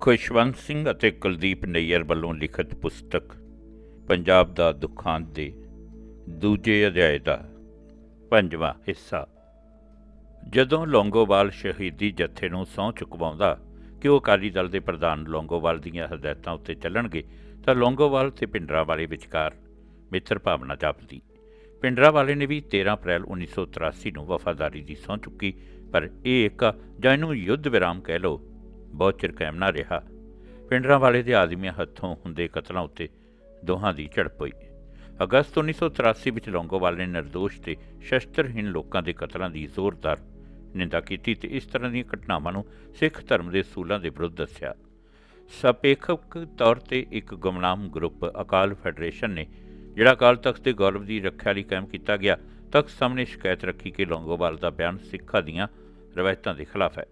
ਖੁਸ਼ਵੰਤ ਸਿੰਘ ਅਤੇ ਕੁਲਦੀਪ ਨਈਅਰ ਵੱਲੋਂ ਲਿਖਤ ਪੁਸਤਕ, ਪੰਜਾਬ ਦਾ ਦੁਖਾਂਤ ਦੇ ਦੂਜੇ ਅਧਿਆਇ ਦਾ ਪੰਜਵਾਂ ਹਿੱਸਾ। ਜਦੋਂ ਲੌਂਗੋਵਾਲ ਸ਼ਹੀਦੀ ਜਥੇ ਨੂੰ ਸਹੁੰ ਚੁਕਵਾਉਂਦਾ ਕਿ ਉਹ ਅਕਾਲੀ ਦਲ ਦੇ ਪ੍ਰਧਾਨ ਲੌਂਗੋਵਾਲ ਦੀਆਂ ਹਦਾਇਤਾਂ ਉੱਤੇ ਚੱਲਣਗੇ, ਤਾਂ ਲੌਂਗੋਵਾਲ ਤੇ ਪਿੰਡਰਾਵਾਲੇ ਵਿਚਕਾਰ ਮਿੱਤਰ ਭਾਵਨਾ ਜਾਪਦੀ। ਪਿੰਡਰਾਵਾਲੇ ਨੇ ਵੀ 13 ਅਪ੍ਰੈਲ 1983 ਨੂੰ ਵਫਾਦਾਰੀ ਦੀ ਸਹੁੰ ਚੁੱਕੀ, ਪਰ ਇਹ ਇੱਕ ਜਾਂ ਇਹਨੂੰ ਯੁੱਧ ਵਿਰਾਮ ਕਹਿ ਲਓ ਬਹੁਤ ਚਿਰ ਕਾਇਮ ਨਾ ਰਿਹਾ। ਪਿੰਡਰਾਂ ਵਾਲੇ ਦੇ ਆਦਮੀਆਂ ਹੱਥੋਂ ਹੁੰਦੇ ਕਤਲਾਂ ਉੱਤੇ ਦੋਹਾਂ ਦੀ ਝੜਪ ਹੋਈ। ਅਗਸਤ 1983 ਵਿੱਚ ਲੌਂਗੋਵਾਲ ਨੇ ਨਿਰਦੋਸ਼ ਤੇ ਸ਼ਸਤਰਹੀਣ ਲੋਕਾਂ ਦੇ ਕਤਲਾਂ ਦੀ ਜ਼ੋਰਦਾਰ ਨਿੰਦਾ ਕੀਤੀ ਤੇ ਇਸ ਤਰ੍ਹਾਂ ਦੀਆਂ ਘਟਨਾਵਾਂ ਨੂੰ ਸਿੱਖ ਧਰਮ ਦੇ ਅਸੂਲਾਂ ਦੇ ਵਿਰੁੱਧ ਦੱਸਿਆ। ਸਪੇਖਕ ਤੌਰ ਤੇ ਇੱਕ ਗੁਮਨਾਮ ਗਰੁੱਪ ਅਕਾਲ ਫੈਡਰੇਸ਼ਨ ਨੇ, ਜਿਹੜਾ ਅਕਾਲ ਤਖਤ ਦੇ ਗੌਰਵ ਦੀ ਰੱਖਿਆ ਲਈ ਕਾਇਮ ਕੀਤਾ ਗਿਆ, ਤਖਤ ਸਾਹਮਣੇ ਸ਼ਿਕਾਇਤ ਰੱਖੀ ਕਿ ਲੌਂਗੋਵਾਲ ਦਾ ਬਿਆਨ ਸਿੱਖਾਂ ਦੀਆਂ ਰਵਾਇਤਾਂ ਦੇ ਖਿਲਾਫ ਹੈ।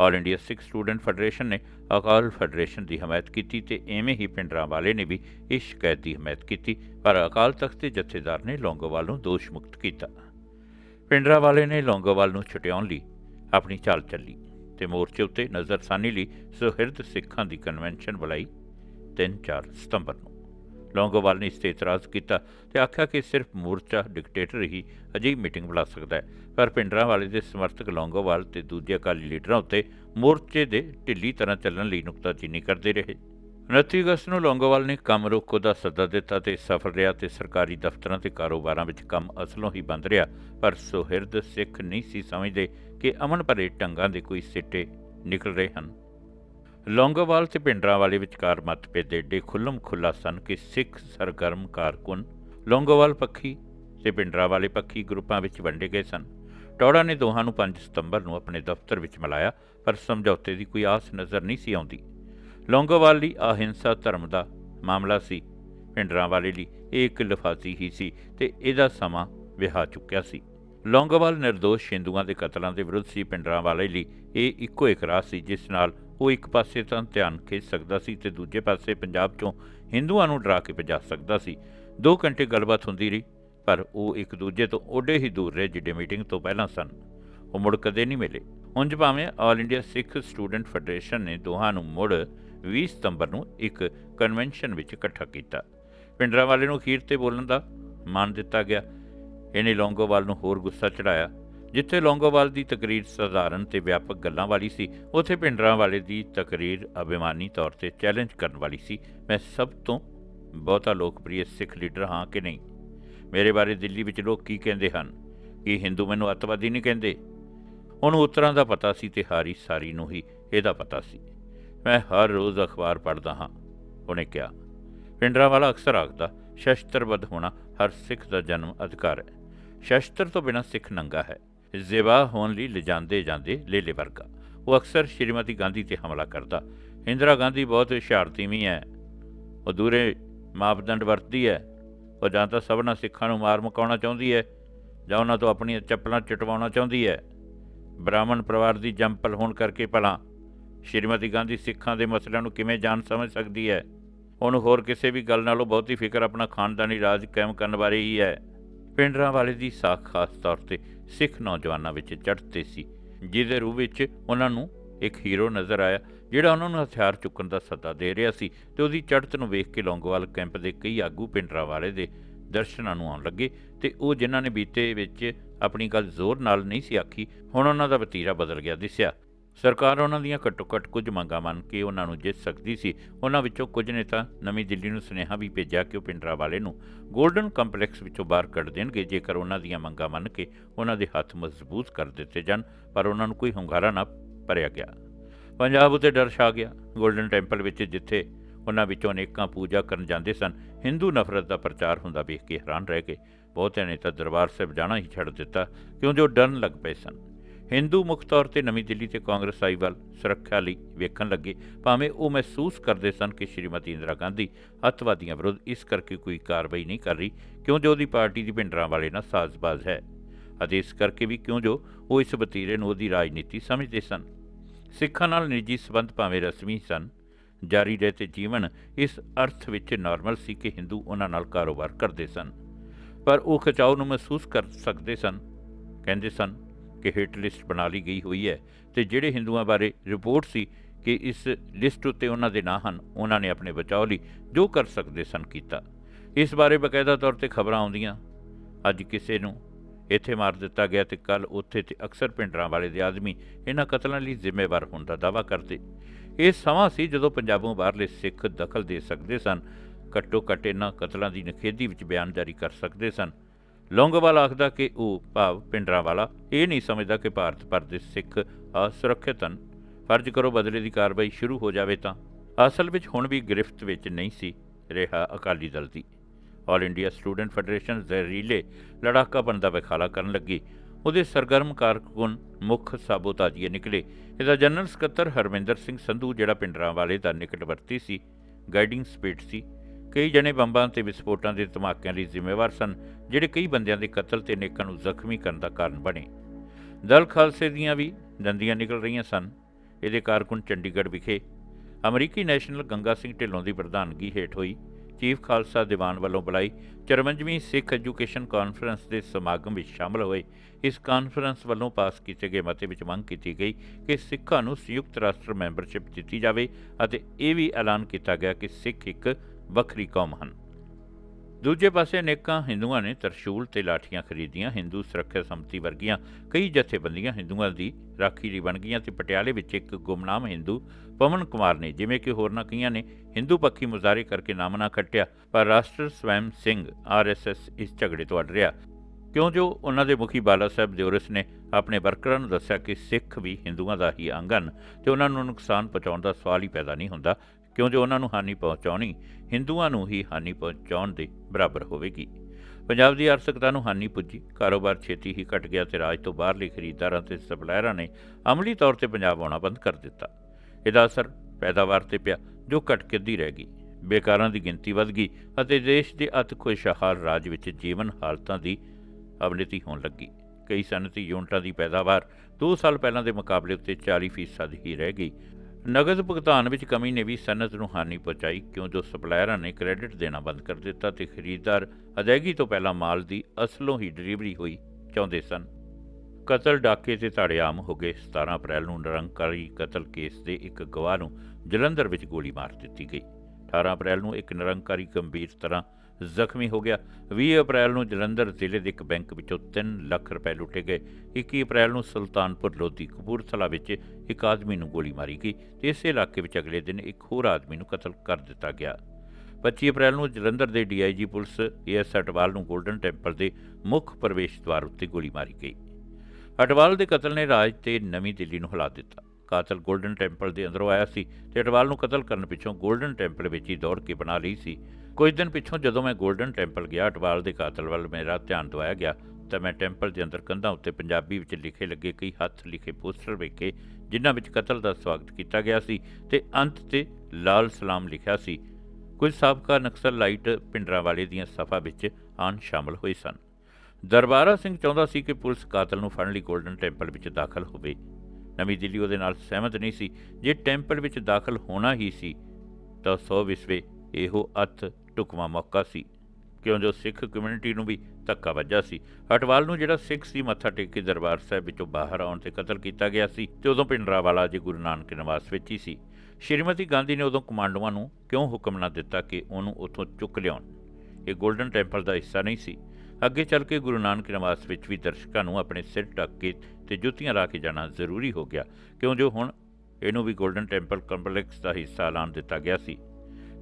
All India Sikh student federation ਨੇ ਅਕਾਲ ਫੈਡਰੇਸ਼ਨ ਦੀ ਹਮਾਇਤ ਕੀਤੀ ਤੇ ਐਵੇਂ ਹੀ ਪਿੰਡਰਾਂਵਾਲੇ ਨੇ ਵੀ ਇਸ ਸ਼ਿਕਾਇਤ ਦੀ ਹਮਾਇਤ ਕੀਤੀ, ਪਰ ਅਕਾਲ ਤਖਤ ਦੇ ਜਥੇਦਾਰ ਨੇ ਲੌਂਗੋਵਾਲ ਨੂੰ ਦੋਸ਼ ਮੁਕਤ ਕੀਤਾ। ਪਿੰਡਰਾਂਵਾਲੇ ਨੇ ਲੌਂਗੋਵਾਲ ਨੂੰ ਛੁਟਿਆਉਣ ਲਈ ਆਪਣੀ ਚਾਲ ਚੱਲੀ ਤੇ ਮੋਰਚੇ ਉੱਤੇ ਨਜ਼ਰਸਾਨੀ ਲਈ ਸੁਹਿਰਦ ਸਿੱਖਾਂ ਦੀ ਕਨਵੈਨਸ਼ਨ ਬੁਲਾਈ 3-4 ਸਤੰਬਰ ਨੂੰ। ਲੌਂਗੋਵਾਲ ਨੇ ਇਸ ਤੇ ਇਤਰਾਜ਼ ਕੀਤਾ ਤੇ ਆਖਿਆ ਕਿ ਸਿਰਫ ਮੋਰਚਾ ਡਿਕਟੇਟਰ ਹੀ ਅਜਿਹੀ ਮੀਟਿੰਗ ਬੁਲਾ ਸਕਦਾ ਹੈ। ਪਰ ਪਿੰਡਰਾਂ ਵਾਲੇ ਦੇ ਸਮਰਥਕ ਲੌਂਗੋਵਾਲ ਤੇ ਦੂਜੇ ਅਕਾਲੀ ਲੀਡਰਾਂ ਉੱਤੇ ਮੋਰਚੇ ਦੇ ਢਿੱਲੀ ਤਰ੍ਹਾਂ ਚੱਲਣ ਲਈ ਨੁਕਤਾਚੀਨੀ ਕਰਦੇ ਰਹੇ। 29 ਅਗਸਤ ਨੂੰ ਲੌਂਗੋਵਾਲ ਨੇ ਕੰਮ ਰੋਕੋ ਦਾ ਸੱਦਾ ਦਿੱਤਾ ਤੇ ਸਫਲ ਰਿਹਾ ਤੇ ਸਰਕਾਰੀ ਦਫ਼ਤਰਾਂ ਤੇ ਕਾਰੋਬਾਰਾਂ ਵਿੱਚ ਕੰਮ ਅਸਲੋਂ ਹੀ ਬੰਦ ਰਿਹਾ। ਪਰ ਸੁਹਿਰਦ ਸਿੱਖ ਨਹੀਂ ਸੀ ਸਮਝਦੇ ਕਿ ਅਮਨ ਭਰੇ ਢੰਗਾਂ ਦੇ ਕੋਈ ਸਿੱਟੇ ਨਿਕਲ ਰਹੇ ਹਨ। ਲੌਂਗੋਵਾਲ ਤੇ ਪਿੰਡਰਾਂਵਾਲੇ ਵਿਚਕਾਰ ਮਤਭੇਦ ਏਡੇ ਖੁੱਲਮ ਖੁੱਲਾ ਸਨ ਕਿ ਸਿੱਖ ਸਰਗਰਮ ਕਾਰਕੁਨ ਲੌਂਗੋਵਾਲ ਪੱਖੀ ਤੇ ਪਿੰਡਰਾਂਵਾਲੇ ਪੱਖੀ ਗਰੁੱਪਾਂ ਵਿੱਚ ਵੰਡੇ ਗਏ ਸਨ। ਟੌੜਾ ਨੇ ਦੋਹਾਂ ਨੂੰ 5 ਸਤੰਬਰ ਨੂੰ ਆਪਣੇ ਦਫ਼ਤਰ ਵਿੱਚ ਮਿਲਾਇਆ, ਪਰ ਸਮਝੌਤੇ ਦੀ ਕੋਈ ਆਸ ਨਜ਼ਰ ਨਹੀਂ ਸੀ ਆਉਂਦੀ। ਲੌਂਗੋਵਾਲ ਲਈ ਅਹਿੰਸਾ ਧਰਮ ਦਾ ਮਾਮਲਾ ਸੀ। ਪਿੰਡਰਾਂਵਾਲੇ ਲਈ ਇਹ ਇੱਕ ਲਿਫਾਜ਼ੀ ਹੀ ਸੀ ਤੇ ਇਹਦਾ ਸਮਾਂ ਵਿਹਾ ਚੁੱਕਿਆ ਸੀ। ਲੌਂਗੋਵਾਲ ਨਿਰਦੋਸ਼ ਹਿੰਦੂਆਂ ਦੇ ਕਤਲਾਂ ਦੇ ਵਿਰੁੱਧ ਸੀ। ਪਿੰਡਰਾਂਵਾਲੇ ਲਈ ਇਹ ਇੱਕੋ ਇੱਕ ਰਾਹ ਸੀ, ਜਿਸ ਨਾਲ ਉਹ ਇੱਕ ਪਾਸੇ ਤਾਂ ਧਿਆਨ ਖਿੱਚ ਸਕਦਾ ਸੀ ਤੇ ਦੂਜੇ ਪਾਸੇ ਪੰਜਾਬ 'ਚੋਂ ਹਿੰਦੂਆਂ ਨੂੰ ਡਰਾ ਕੇ ਭਜਾ ਸਕਦਾ ਸੀ। 2 ਘੰਟੇ ਗੱਲਬਾਤ ਹੁੰਦੀ ਰਹੀ, ਪਰ ਉਹ ਇੱਕ ਦੂਜੇ ਤੋਂ ਓਡੇ ਹੀ ਦੂਰ ਰਹੇ ਜਿੱਡੇ ਮੀਟਿੰਗ ਤੋਂ ਪਹਿਲਾਂ ਸਨ। ਉਹ ਮੁੜ ਕਦੇ ਨਹੀਂ ਮਿਲੇ। ਉਂਝ ਭਾਵੇਂ all India Sikh student federation ਨੇ ਦੋਹਾਂ ਨੂੰ ਮੁੜ 20 ਸਤੰਬਰ ਨੂੰ ਇੱਕ ਕਨਵੈਨਸ਼ਨ ਵਿੱਚ ਇਕੱਠਾ ਕੀਤਾ। ਪਿੰਡਰਾਂਵਾਲੇ ਨੂੰ ਅਖੀਰ ਤੇ ਬੋਲਣ ਦਾ ਮਾਨ ਦਿੱਤਾ ਗਿਆ। ਇਹਨੇ ਲੌਂਗੋਵਾਲ ਨੂੰ ਹੋਰ ਗੁੱਸਾ ਚੜਾਇਆ ਜਿੱਥੇ ਲੌਂਗੋਵਾਲ ਦੀ ਤਕਰੀਰ ਸਧਾਰਨ ਤੇ ਵਿਆਪਕ ਗੱਲਾਂ ਵਾਲੀ ਸੀ, ਉੱਥੇ ਪਿੰਡਰਾਂ ਵਾਲੇ ਦੀ ਤਕਰੀਰ ਅਭਿਮਾਨੀ ਤੌਰ ਤੇ ਚੈਲੰਜ ਕਰਨ ਵਾਲੀ ਸੀ। ਮੈਂ ਸਭ ਤੋਂ ਬਹੁਤਾ ਲੋਕਪ੍ਰਿਯ ਸਿੱਖ ਲੀਡਰ ਹਾਂ ਕਿ ਨਹੀਂ? ਮੇਰੇ ਬਾਰੇ ਦਿੱਲੀ ਵਿੱਚ ਲੋਕ ਕੀ ਕਹਿੰਦੇ ਹਨ? ਕੀ ਹਿੰਦੂ ਮੈਨੂੰ ਅੱਤਵਾਦੀ ਨਹੀਂ ਕਹਿੰਦੇ? ਉਹਨੂੰ ਉੱਤਰਾਂ ਦਾ ਪਤਾ ਸੀ ਤੇ ਹਾਰੀ ਸਾਰੀ ਨੂੰ ਹੀ ਇਹਦਾ ਪਤਾ ਸੀ। ਮੈਂ ਹਰ ਰੋਜ਼ ਅਖਬਾਰ ਪੜ੍ਹਦਾ ਹਾਂ, ਉਹਨੇ ਕਿਹਾ। ਪਿੰਡਰਾਂ ਵਾਲਾ ਅਕਸਰ ਆਖਦਾ, ਸ਼ਸਤਰਬੱਧ ਹੋਣਾ ਹਰ ਸਿੱਖ ਦਾ ਜਨਮ ਅਧਿਕਾਰ ਹੈ। ਸ਼ਸਤਰ ਤੋਂ ਬਿਨਾਂ ਸਿੱਖ ਨੰਗਾ ਹੈ। ਜ਼ਿਵਾ ਹੋਣ ਲਈ ਲਿਜਾਂਦੇ ਜਾਂਦੇ ਲੇਲੇ ਵਰਗਾ। ਉਹ ਅਕਸਰ ਸ਼੍ਰੀਮਤੀ ਗਾਂਧੀ ਤੇ ਹਮਲਾ ਕਰਦਾ। ਇੰਦਰਾ ਗਾਂਧੀ ਬਹੁਤ ਹੁਸ਼ਿਆਰਤੀ ਹੈ। ਉਹ ਦੂਰੇ ਮਾਪਦੰਡ ਵਰਤਦੀ ਹੈ। ਉਹ ਜਾਂ ਤਾਂ ਸਭਨਾ ਸਿੱਖਾਂ ਨੂੰ ਮਾਰ ਮੁਕਾਉਣਾ ਚਾਹੁੰਦੀ ਹੈ ਜਾਂ ਉਹਨਾਂ ਤੋਂ ਆਪਣੀਆਂ ਚੱਪਲਾਂ ਚਟਵਾਉਣਾ ਚਾਹੁੰਦੀ ਹੈ। ਬ੍ਰਾਹਮਣ ਪਰਿਵਾਰ ਦੀ ਜੰਪਲ ਹੋਣ ਕਰਕੇ ਭਲਾ ਸ਼੍ਰੀਮਤੀ ਗਾਂਧੀ ਸਿੱਖਾਂ ਦੇ ਮਸਲਿਆਂ ਨੂੰ ਕਿਵੇਂ ਜਾਣ ਸਮਝ ਸਕਦੀ ਹੈ। ਉਹਨੂੰ ਹੋਰ ਕਿਸੇ ਵੀ ਗੱਲ ਨਾਲੋਂ ਬਹੁਤੀ ਫਿਕਰ ਆਪਣਾ ਖਾਨਦਾਨੀ ਰਾਜ ਕਾਇਮ ਕਰਨ ਬਾਰੇ ਹੀ ਹੈ। ਪਿੰਡਰਾਂ ਵਾਲੇ ਦੀ ਸਾਖ ਖਾਸ ਤੌਰ ਤੇ ਸਿੱਖ ਨੌਜਵਾਨਾਂ ਵਿੱਚ ਚੜ੍ਹਤੇ ਸੀ, ਜਿਹਦੇ ਰੂਪ ਵਿੱਚ ਉਹਨਾਂ ਨੂੰ ਇੱਕ ਹੀਰੋ ਨਜ਼ਰ ਆਇਆ, ਜਿਹੜਾ ਉਹਨਾਂ ਨੂੰ ਹਥਿਆਰ ਚੁੱਕਣ ਦਾ ਸੱਦਾ ਦੇ ਰਿਹਾ ਸੀ ਤੇ ਉਹਦੀ ਚੜ੍ਹਤ ਨੂੰ ਵੇਖ ਕੇ ਲੌਂਗੋਵਾਲ ਕੈਂਪ ਦੇ ਕਈ ਆਗੂ ਪਿੰਡਰਾਂ ਵਾਲੇ ਦੇ ਦਰਸ਼ਨਾਂ ਨੂੰ ਆਉਣ ਲੱਗੇ ਤੇ ਉਹ ਜਿਨ੍ਹਾਂ ਨੇ ਬੀਤੇ ਵਿੱਚ ਆਪਣੀ ਗੱਲ ਜ਼ੋਰ ਨਾਲ ਨਹੀਂ ਸੀ ਆਖੀ, ਹੁਣ ਉਹਨਾਂ ਦਾ ਵਤੀਰਾ ਬਦਲ ਗਿਆ ਦਿਸਿਆ। ਸਰਕਾਰ ਉਹਨਾਂ ਦੀਆਂ ਘੱਟੋ ਘੱਟ ਕੁਝ ਮੰਗਾਂ ਮੰਨ ਕੇ ਉਹਨਾਂ ਨੂੰ ਜਿੱਤ ਸਕਦੀ ਸੀ। ਉਹਨਾਂ ਵਿੱਚੋਂ ਕੁਝ ਨੇ ਤਾਂ ਨਵੀਂ ਦਿੱਲੀ ਨੂੰ ਸੁਨੇਹਾ ਵੀ ਭੇਜਿਆ ਕਿ ਉਹ ਪਿੰਡਰਾ ਵਾਲੇ ਨੂੰ 골ਡਨ ਕੰਪਲੈਕਸ ਵਿੱਚੋਂ ਬਾਹਰ ਕੱਢ ਦੇਣਗੇ, ਜੇਕਰ ਉਹਨਾਂ ਦੀਆਂ ਮੰਗਾਂ ਮੰਨ ਕੇ ਉਹਨਾਂ ਦੇ ਹੱਥ ਮਜ਼ਬੂਤ ਕਰ ਦਿੱਤੇ ਜਾਣ, ਪਰ ਉਹਨਾਂ ਨੂੰ ਕੋਈ ਹੁੰਗਾਰਾ ਨਾ ਭਰਿਆ ਗਿਆ। ਪੰਜਾਬ ਉਤੇ ਡਰ ਛਾ ਗਿਆ। 골ਡਨ ਟੈਂਪਲ ਵਿੱਚ ਜਿੱਥੇ ਉਹਨਾਂ ਵਿੱਚੋਂ ਅਨੇਕਾਂ ਪੂਜਾ ਕਰਨ ਜਾਂਦੇ ਸਨ, ਹਿੰਦੂ ਨਫ਼ਰਤ ਦਾ ਪ੍ਰਚਾਰ ਹੁੰਦਾ ਵੇਖ ਕੇ ਹੈਰਾਨ ਰਹਿ ਗਏ। ਬਹੁਤਿਆਂ ਨੇ ਤਾਂ ਦਰਬਾਰ ਸਾਹਿਬ ਜਾਣਾ ਹੀ ਛੱਡ ਦਿੱਤਾ, ਕਿਉਂਕਿ ਉਹ ਡਰਨ ਲੱਗ ਪਏ ਸਨ। ਹਿੰਦੂ ਮੁੱਖ ਤੌਰ ਤੇ ਨਵੀਂ ਦਿੱਲੀ ਤੇ ਕਾਂਗਰਸ ਆਈ ਵੱਲ ਸੁਰੱਖਿਆ ਲਈ ਵੇਖਣ ਲੱਗੇ, ਭਾਵੇਂ ਉਹ ਮਹਿਸੂਸ ਕਰਦੇ ਸਨ ਕਿ ਸ਼੍ਰੀਮਤੀ ਇੰਦਰਾ ਗਾਂਧੀ ਅੱਤਵਾਦੀਆਂ ਵਿਰੁੱਧ ਇਸ ਕਰਕੇ ਕੋਈ ਕਾਰਵਾਈ ਨਹੀਂ ਕਰ ਰਹੀ, ਕਿਉਂ ਜੋ ਉਹਦੀ ਪਾਰਟੀ ਦੀ ਭਿੰਡਰਾਂ ਵਾਲੇ ਨਾਲ ਸਾਜ਼ਬਾਜ਼ ਹੈ? ਅਤੇ ਇਸ ਕਰਕੇ ਵੀ ਕਿਉਂ ਜੋ ਉਹ ਇਸ ਵਤੀਰੇ ਨੂੰ ਉਹਦੀ ਰਾਜਨੀਤੀ ਸਮਝਦੇ ਸਨ? ਸਿੱਖਾਂ ਨਾਲ ਨਿੱਜੀ ਸਬੰਧ ਭਾਵੇਂ ਰਸਮੀ ਸਨ, ਜਾਰੀ ਰਹੇ ਤੇ ਜੀਵਨ ਇਸ ਅਰਥ ਵਿੱਚ ਨਾਰਮਲ ਸੀ ਕਿ ਹਿੰਦੂ ਉਹਨਾਂ ਨਾਲ ਕਾਰੋਬਾਰ ਕਰਦੇ ਸਨ। ਪਰ ਉਹ ਖਿਚਾਓ ਨੂੰ ਮਹਿਸੂਸ ਕਰ ਸਕਦੇ ਸਨ, ਕਹਿੰਦੇ ਸਨ ਕਿ ਹਿੱਟ ਲਿਸਟ ਬਣਾ ਲਈ ਗਈ ਹੋਈ ਹੈ ਤੇ ਜਿਹੜੇ ਹਿੰਦੂਆਂ ਬਾਰੇ ਰਿਪੋਰਟ ਸੀ ਕਿ ਇਸ ਲਿਸਟ ਉੱਤੇ ਉਹਨਾਂ ਦੇ ਨਾਂ ਹਨ, ਉਹਨਾਂ ਨੇ ਆਪਣੇ ਬਚਾਓ ਲਈ ਜੋ ਕਰ ਸਕਦੇ ਸਨ ਕੀਤਾ। ਇਸ ਬਾਰੇ ਬਕਾਇਦਾ ਤੌਰ ਤੇ ਖਬਰਾਂ ਆਉਂਦੀਆਂ। ਅੱਜ ਕਿਸੇ ਨੂੰ ਇੱਥੇ ਮਾਰ ਦਿੱਤਾ ਗਿਆ ਤੇ ਕੱਲ ਉੱਥੇ ਤੇ ਅਕਸਰ ਪਿੰਡਰਾਂ ਵਾਲੇ ਦੇ ਆਦਮੀ ਇਹਨਾਂ ਕਤਲਾਂ ਲਈ ਜ਼ਿੰਮੇਵਾਰ ਹੋਣ ਦਾ ਦਾਅਵਾ ਕਰਦੇ। ਇਹ ਸਮਾਂ ਸੀ ਜਦੋਂ ਪੰਜਾਬੋਂ ਬਾਹਰਲੇ ਸਿੱਖ ਦਖਲ ਦੇ ਸਕਦੇ ਸਨ, ਘੱਟੋ ਘੱਟ ਇਹਨਾਂ ਕਤਲਾਂ ਦੀ ਨਖੇਦੀ ਵਿੱਚ ਬਿਆਨ ਜਾਰੀ ਕਰ ਸਕਦੇ ਸਨ। ਲੌਂਗੋਵਾਲ ਆਖਦਾ ਕਿ ਉਹ ਭਾਵ ਪਿੰਡਰਾਂ ਵਾਲਾ, ਇਹ ਨਹੀਂ ਸਮਝਦਾ ਕਿ ਭਾਰਤ ਭਰ ਦੇ ਸਿੱਖ ਅਸੁਰੱਖਿਅਤ ਹਨ। ਫਰਜ਼ ਕਰੋ ਬਦਲੇ ਦੀ ਕਾਰਵਾਈ ਸ਼ੁਰੂ ਹੋ ਜਾਵੇ ਤਾਂ। ਅਸਲ ਵਿੱਚ ਹੁਣ ਵੀ ਗ੍ਰਿਫਤ ਵਿੱਚ ਨਹੀਂ ਸੀ ਰਿਹਾ ਅਕਾਲੀ ਦਲ ਦੀ। ਆਲ ਇੰਡੀਆ ਸਟੂਡੈਂਟ ਫੈਡਰੇਸ਼ਨ ਜ਼ਹਿਰੀਲੇ ਲੜਾਕਾਪਣ ਦਾ ਵਿਖਾਲਾ ਕਰਨ ਲੱਗੀ। ਉਹਦੇ ਸਰਗਰਮ ਕਾਰਕੁਨ ਮੁੱਖ ਸਾਬੋਤਾਜੀਏ ਨਿਕਲੇ। ਇਹਦਾ ਜਨਰਲ ਸਕੱਤਰ ਹਰਮਿੰਦਰ ਸਿੰਘ ਸੰਧੂ, ਜਿਹੜਾ ਪਿੰਡਰਾਂ ਵਾਲੇ ਦਾ ਨਿਕਟਵਰਤੀ ਸੀ ਗਾਈਡਿੰਗ ਸਪੀਡ ਸੀ ਕਈ ਜਣੇ ਬੰਬਾਂ ਤੇ ਵਿਸਫੋਟਾਂ ਦੇ ਧਮਾਕਿਆਂ ਲਈ ਜ਼ਿੰਮੇਵਾਰ ਸਨ, ਜਿਹੜੇ ਕਈ ਬੰਦਿਆਂ ਦੇ ਕਤਲ ਤੇ ਨੇਕਾਂ ਨੂੰ ਜ਼ਖਮੀ ਕਰਨ ਦਾ ਕਾਰਨ ਬਣੇ। ਦਲ ਖਾਲਸੇ ਦੀਆਂ ਵੀ ਦੰਦੀਆਂ ਨਿਕਲ ਰਹੀਆਂ ਸਨ। ਇਹਦੇ ਕਾਰਕੁਨ ਚੰਡੀਗੜ੍ਹ ਵਿਖੇ ਅਮਰੀਕੀ ਨੈਸ਼ਨਲ ਗੰਗਾ ਸਿੰਘ ਢਿੱਲੋਂ ਦੀ ਪ੍ਰਧਾਨਗੀ ਹੇਠ ਹੋਈ। ਚੀਫ ਖਾਲਸਾ ਦੀਵਾਨ ਵੱਲੋਂ ਬੁਲਾਈ 54ਵੀਂ ਸਿੱਖ ਐਜੂਕੇਸ਼ਨ ਕਾਨਫਰੰਸ ਦੇ ਸਮਾਗਮ ਵਿੱਚ ਸ਼ਾਮਲ ਹੋਏ। ਇਸ ਕਾਨਫਰੰਸ ਵੱਲੋਂ ਪਾਸ ਕੀਤੇ ਗਏ ਮਤੇ ਵਿੱਚ ਮੰਗ ਕੀਤੀ ਗਈ ਕਿ ਸਿੱਖਾਂ ਨੂੰ ਸੰਯੁਕਤ ਰਾਸ਼ਟਰ ਮੈਂਬਰਸ਼ਿਪ ਦਿੱਤੀ ਜਾਵੇ ਅਤੇ ਇਹ ਵੀ ਐਲਾਨ ਕੀਤਾ ਗਿਆ ਕਿ ਸਿੱਖ ਇੱਕ ਵੱਖਰੀ ਕੌਮ ਹਨ। ਦੂਜੇ ਪਾਸੇ ਅਨੇਕਾਂ ਹਿੰਦੂਆਂ ਨੇ ਤਰਸ਼ੂਲ ਤੇ ਲਾਠੀਆਂ ਖਰੀਦੀਆਂ, ਹਿੰਦੂ ਸੁਰੱਖਿਆ ਸੰਮਤੀ ਵਰਗੀਆਂ ਕਈ ਜਥੇਬੰਦੀਆਂ ਹਿੰਦੂਆਂ ਦੀ ਰਾਖੀ ਲਈ ਬਣ ਗਈਆਂ ਤੇ ਪਟਿਆਲੇ ਵਿੱਚ ਇੱਕ ਗੁੰਮਨਾਮ ਹਿੰਦੂ ਪਵਨ ਕੁਮਾਰ ਨੇ, ਜਿਵੇਂ ਕਿ ਹੋਰਨਾਂ ਕਈਆਂ ਨੇ, ਹਿੰਦੂ ਪੱਖੀ ਮੁਜ਼ਾਹਰੇ ਕਰਕੇ ਨਾਮ ਨਾ ਖੱਟਿਆ, ਪਰ ਰਾਸ਼ਟਰ ਸਵੈਮ ਸਿੰਘ ਆਰਐਸਐਸ ਇਸ ਝਗੜੇ ਤੋਂ ਅੜ ਰਿਹਾ ਕਿਉਂ ਜੋ ਉਹਨਾਂ ਦੇ ਮੁਖੀ ਬਾਲਾ ਸਾਹਿਬ ਦਿਓਰਸ ਨੇ ਆਪਣੇ ਵਰਕਰਾਂ ਨੂੰ ਦੱਸਿਆ ਕਿ ਸਿੱਖ ਵੀ ਹਿੰਦੂਆਂ ਦਾ ਹੀ ਅੰਗ ਹਨ ਤੇ ਉਹਨਾਂ ਨੂੰ ਨੁਕਸਾਨ ਪਹੁੰਚਾਉਣ ਦਾ ਸਵਾਲ ਹੀ ਪੈਦਾ ਨਹੀਂ ਹੁੰਦਾ ਕਿਉਂ ਜੋ ਉਹਨਾਂ ਨੂੰ ਹਾਨੀ ਪਹੁੰਚਾਉਣੀ, ਹਿੰਦੂਆਂ ਨੂੰ ਹੀ ਹਾਨੀ ਪਹੁੰਚਾਉਣ ਦੇ ਬਰਾਬਰ ਹੋਵੇਗੀ। ਪੰਜਾਬ ਦੀ ਆਰਥਿਕਤਾ ਨੂੰ ਹਾਨੀ ਪੁੱਜੀ। ਕਾਰੋਬਾਰ ਛੇਤੀ ਹੀ ਘਟ ਗਿਆ ਤੇ ਰਾਜ ਤੋਂ ਬਾਹਰਲੇ ਖਰੀਦਦਾਰਾਂ ਤੇ ਸਪਲਾਇਰਾਂ ਨੇ ਅਮਲੀ ਤੌਰ ਤੇ ਪੰਜਾਬ ਆਉਣਾ ਬੰਦ ਕਰ ਦਿੱਤਾ। ਇਹਦਾ ਅਸਰ ਪੈਦਾਵਾਰ ਤੇ ਪਿਆ, ਜੋ ਘਟ ਕੇ ਰਹਿ ਗਈ। ਬੇਕਾਰਾਂ ਦੀ ਗਿਣਤੀ ਵਧ ਗਈ ਅਤੇ ਦੇਸ਼ ਦੇ ਅਤ ਖੁਸ਼ਹਾਲ ਰਾਜ ਵਿੱਚ ਜੀਵਨ ਹਾਲਤਾਂ ਦੀ ਅਵਨਤੀ ਹੋਣ ਲੱਗੀ। ਕਈ ਸਨਅਤੀ ਯੂਨਿਟਾਂ ਦੀ ਪੈਦਾਵਾਰ 2 ਸਾਲ ਪਹਿਲਾਂ ਦੇ ਮੁਕਾਬਲੇ ਉੱਤੇ 40% ਹੀ ਰਹਿ ਗਈ। ਨਗਦ ਭੁਗਤਾਨ ਵਿੱਚ ਕਮੀ ਨੇ ਵੀ ਸਨਅਤ ਨੂੰ ਹਾਨੀ ਪਹੁੰਚਾਈ, ਕਿਉਂ ਜੋ ਸਪਲਾਇਰਾਂ ਨੇ ਕ੍ਰੈਡਿਟ ਦੇਣਾ ਬੰਦ ਕਰ ਦਿੱਤਾ ਤੇ ਖਰੀਦਦਾਰ ਅਦਾਇਗੀ ਤੋਂ ਪਹਿਲਾਂ ਮਾਲ ਦੀ ਅਸਲੋਂ ਹੀ ਡਿਲੀਵਰੀ ਹੋਈ ਚਾਹੁੰਦੇ ਸਨ। ਕਤਲ ਡਾਕੇ ਤੇ ਧਾੜੇ ਆਮ ਹੋ ਗਏ। 17 ਅਪ੍ਰੈਲ ਨੂੰ ਨਿਰੰਕਾਰੀ ਕਤਲ ਕੇਸ ਦੇ ਇੱਕ ਗਵਾਹ ਨੂੰ ਜਲੰਧਰ ਵਿੱਚ ਗੋਲੀ ਮਾਰ ਦਿੱਤੀ ਗਈ। 18 ਅਪ੍ਰੈਲ ਨੂੰ ਇੱਕ ਨਿਰੰਕਾਰੀ ਗੰਭੀਰ ਤਰ੍ਹਾਂ ਜ਼ਖਮੀ ਹੋ ਗਿਆ। 20 ਅਪ੍ਰੈਲ ਨੂੰ ਜਲੰਧਰ ਜ਼ਿਲ੍ਹੇ ਦੇ ਇੱਕ ਬੈਂਕ ਵਿੱਚੋਂ 3 ਲੱਖ ਰੁਪਏ ਲੁੱਟੇ ਗਏ। 21 ਅਪ੍ਰੈਲ ਨੂੰ ਸੁਲਤਾਨਪੁਰ ਲੋਧੀ ਕਪੂਰਥਲਾ ਵਿੱਚ ਇੱਕ ਆਦਮੀ ਨੂੰ ਗੋਲੀ ਮਾਰੀ ਗਈ ਤੇ ਇਸੇ ਇਲਾਕੇ ਵਿੱਚ ਅਗਲੇ ਦਿਨ ਇੱਕ ਹੋਰ ਆਦਮੀ ਨੂੰ ਕਤਲ ਕਰ ਦਿੱਤਾ ਗਿਆ। 25 ਅਪ੍ਰੈਲ ਨੂੰ ਜਲੰਧਰ ਦੇ ਡੀਆਈਜੀ ਪੁਲਿਸ ਏਐਸ ਅਟਵਾਲ ਨੂੰ ਗੋਲਡਨ ਟੈਂਪਲ ਦੇ ਮੁੱਖ ਪ੍ਰਵੇਸ਼ ਦਵਾਰ ਉੱਤੇ ਗੋਲੀ ਮਾਰੀ ਗਈ। ਅਟਵਾਲ ਦੇ ਕਤਲ ਨੇ ਰਾਜ ਤੇ ਨਵੀਂ ਦਿੱਲੀ ਨੂੰ ਹਿਲਾ ਦਿੱਤਾ। ਕਾਤਲ ਗੋਲਡਨ ਟੈਂਪਲ ਦੇ ਅੰਦਰੋਂ ਆਇਆ ਸੀ ਤੇ ਅਟਵਾਲ ਨੂੰ ਕਤਲ ਕਰਨ ਪਿੱਛੋਂ ਗੋਲਡਨ ਟੈਂਪਲ ਵਿੱਚ ਹੀ ਦੌੜ ਕੇ ਬਣਾ ਲਈ ਸੀ। ਕੁਝ ਦਿਨ ਪਿੱਛੋਂ ਜਦੋਂ ਮੈਂ 골ਡਨ ਟੈਂਪਲ ਗਿਆ, ਅਟਵਾਲ ਦੇ ਕਾਤਲ ਵੱਲ ਮੇਰਾ ਧਿਆਨ ਦਵਾਇਆ ਗਿਆ, ਤਾਂ ਮੈਂ ਟੈਂਪਲ ਦੇ ਅੰਦਰ ਕੰਧਾਂ ਉੱਤੇ ਪੰਜਾਬੀ ਵਿੱਚ ਲਿਖੇ ਲੱਗੇ ਕਈ ਹੱਥ ਲਿਖੇ ਪੋਸਟਰ ਵੇਖੇ, ਜਿਨ੍ਹਾਂ ਵਿੱਚ ਕਤਲ ਦਾ ਸਵਾਗਤ ਕੀਤਾ ਗਿਆ ਸੀ ਤੇ ਅੰਤ ਤੇ ਲਾਲ ਸਲਾਮ ਲਿਖਿਆ ਸੀ, ਕੁਝ ਸਾਬਕਾ ਨਕਸਲ ਲਾਈਟ ਪਿੰਡਰਾਂ ਵਾਲੇ ਦੀਆਂ ਸਫਾ ਵਿੱਚ ਆਨ ਸ਼ਾਮਲ ਹੋਏ ਸਨ। ਦਰਬਾਰਾ ਸਿੰਘ ਚਾਹੁੰਦਾ ਸੀ ਕਿ ਪੁਲਿਸ ਕਾਤਲ ਨੂੰ ਫੜਨ ਲਈ 골ਡਨ ਟੈਂਪਲ ਵਿੱਚ ਦਾਖਲ ਹੋਵੇ। ਨਵੀਂ ਦਿੱਲੀ ਉਹਦੇ ਨਾਲ ਸਹਿਮਤ ਨਹੀਂ ਸੀ। ਜੇ ਟੈਂਪਲ ਵਿੱਚ ਦਾਖਲ ਹੋਣਾ ਹੀ ਸੀ, ਤਾਂ ਸੌ ਵਿਸਵੇ ਇਹੋ ਅਤ ਢੁਕਵਾਂ ਮੌਕਾ ਸੀ। ਕਿਉਂ ਜੋ ਸਿੱਖ ਕਮਿਊਨਿਟੀ ਨੂੰ ਵੀ ਧੱਕਾ ਵੱਜਾ ਸੀ। ਹਟਵਾਲ ਨੂੰ ਜਿਹੜਾ ਸਿੱਖ ਸੀ, ਮੱਥਾ ਟੇਕ ਕੇ ਦਰਬਾਰ ਸਾਹਿਬ ਵਿੱਚੋਂ ਬਾਹਰ ਆਉਣ ਤੇ ਕਤਲ ਕੀਤਾ ਗਿਆ ਸੀ ਤੇ ਉਦੋਂ ਪਿੰਡਰਾਵਾਲਾ ਜੀ ਗੁਰੂ ਨਾਨਕ ਨਿਵਾਸ ਵਿੱਚ ਹੀ ਸੀ। ਸ਼੍ਰੀਮਤੀ ਗਾਂਧੀ ਨੇ ਉਦੋਂ ਕਮਾਂਡੋਆਂ ਨੂੰ ਕਿਉਂ ਹੁਕਮ ਨਾ ਦਿੱਤਾ ਕਿ ਉਹਨੂੰ ਉੱਥੋਂ ਚੁੱਕ ਲਿਆਉਣ? ਇਹ 골ਡਨ ਟੈਂਪਲ ਦਾ ਹਿੱਸਾ ਨਹੀਂ ਸੀ। ਅੱਗੇ ਚੱਲ ਕੇ ਗੁਰੂ ਨਾਨਕ ਨਿਵਾਸ ਵਿੱਚ ਵੀ ਦਰਸ਼ਕਾਂ ਨੂੰ ਆਪਣੇ ਸਿਰ ਢੱਕ ਕੇ ਤੇ ਜੁੱਤੀਆਂ ਲਾ ਕੇ ਜਾਣਾ ਜ਼ਰੂਰੀ ਹੋ ਗਿਆ। ਕਿਉਂ ਜੋ ਹੁਣ ਇਹਨੂੰ ਵੀ 골ਡਨ ਟੈਂਪਲ ਕੰਪਲੈਕਸ ਦਾ ਹਿੱਸਾ ਐਲਾਨ ਦਿੱਤਾ ਗਿਆ ਸੀ।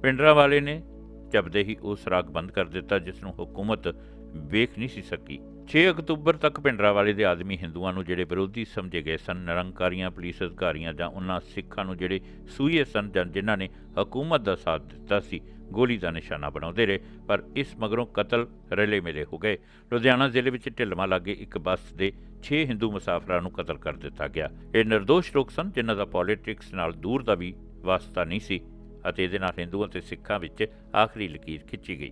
ਪਿੰਡਰਾ ਵਾਲੇ ਨੇ ਜਬਦੇ ਹੀ ਉਹ ਸੁਰਾਗ ਬੰਦ ਕਰ ਦਿੱਤਾ ਜਿਸ ਨੂੰ ਹਕੂਮਤ ਵੇਖ ਨਹੀਂ ਸੀ ਸਕੀ। 6 ਅਕਤੂਬਰ ਤੱਕ ਪਿੰਡਰਾ ਵਾਲੇ ਦੇ ਆਦਮੀ ਹਿੰਦੂਆਂ ਨੂੰ ਜਿਹੜੇ ਵਿਰੋਧੀ ਸਮਝੇ ਗਏ ਸਨ, ਨਿਰੰਕਾਰੀਆਂ, ਪੁਲਿਸ ਅਧਿਕਾਰੀਆਂ ਜਾਂ ਉਹਨਾਂ ਸਿੱਖਾਂ ਨੂੰ ਜਿਹੜੇ ਸੂਈਏ ਸਨ ਜਾਂ ਜਿਨ੍ਹਾਂ ਨੇ ਹਕੂਮਤ ਦਾ ਸਾਥ ਦਿੱਤਾ ਸੀ, ਗੋਲੀ ਦਾ ਨਿਸ਼ਾਨਾ ਬਣਾਉਂਦੇ ਰਹੇ, ਪਰ ਇਸ ਮਗਰੋਂ ਕਤਲ ਰਲੇ ਮਿਲੇ ਹੋ ਗਏ। ਲੁਧਿਆਣਾ ਜ਼ਿਲ੍ਹੇ ਵਿੱਚ ਢਿਲਮਾ ਲਾਗੇ ਇੱਕ ਬੱਸ ਦੇ 6 ਹਿੰਦੂ ਮੁਸਾਫਰਾਂ ਨੂੰ ਕਤਲ ਕਰ ਦਿੱਤਾ ਗਿਆ। ਇਹ નિર્ਦੋਸ਼ ਲੋਕ ਸਨ, ਜਿਨ੍ਹਾਂ ਦਾ ਪੋਲਿਟਿਕਸ ਨਾਲ ਦੂਰ ਦਾ ਵੀ ਵਾਸਤਾ ਨਹੀਂ ਸੀ। ਅਤੇ ਇਹਦੇ ਨਾਲ ਹਿੰਦੂਆਂ ਤੇ ਸਿੱਖਾਂ ਵਿੱਚ ਆਖਰੀ ਲਕੀਰ ਖਿੱਚੀ ਗਈ।